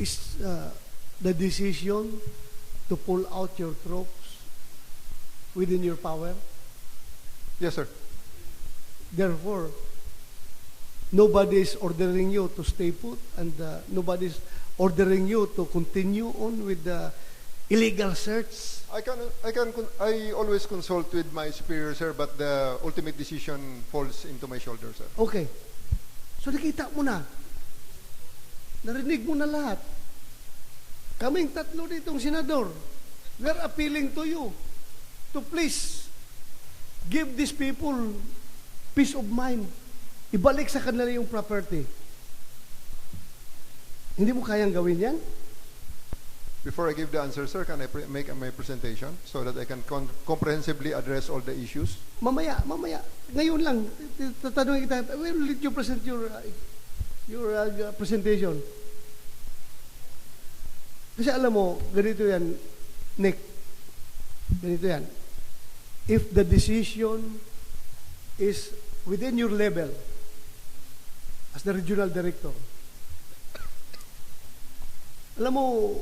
is uh, the decision to pull out your troops within your power? Yes, sir. Therefore, nobody is ordering you to stay put and uh, nobody is ordering you to continue on with the illegal search. I can, I can, I always consult with my superior, sir, but the ultimate decision falls into my shoulder, sir. Okay. So nakita mo na. Narinig mo na lahat. Kaming tatlo ditong senador, we're appealing to you to please give these people peace of mind. Ibalik sa kanila yung property. Hindi mo kayang gawin yan? Before I give the answer, sir, can I make my presentation so that I can comprehensively address all the issues? Mamaya, mamaya. Ngayon lang, tatanungin kita, when will you present your, uh, your uh, presentation? Kasi alam mo, ganito yan, Nick, ganito yan. If the decision is within your level, as the regional director, alam mo,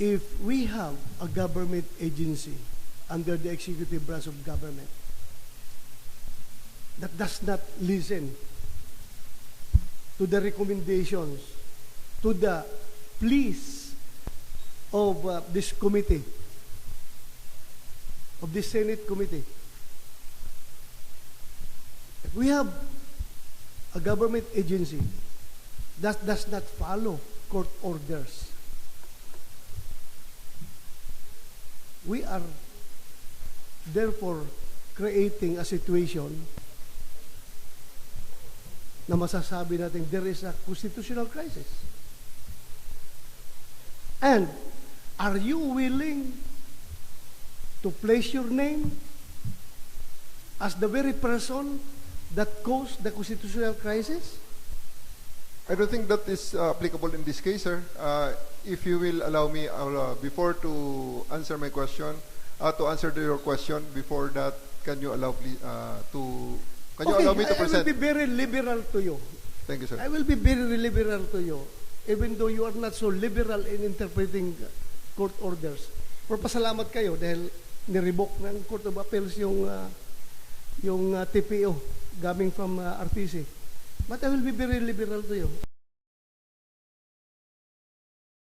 if we have a government agency under the executive branch of government that does not listen to the recommendations, to the pleas of uh, this committee, of this Senate committee. We have a government agency that does not follow court orders, we are therefore creating a situation na masasabi natin there is a constitutional crisis. And are you willing to place your name as the very person that caused the constitutional crisis? I don't think that is uh, applicable in this case, sir. Uh, if you will allow me, uh, before to answer my question, uh, to answer to your question, before that, can you allow please, uh, to, can you okay, allow me to I- I will present? be very liberal to you. Thank you, sir. I will be very liberal to you, even though you are not so liberal in interpreting court orders. Pero pasalamat kayo dahil nirevoke ng Court of Appeals yung uh, yung uh, TPO coming from uh, RTC. But I will be very liberal to you.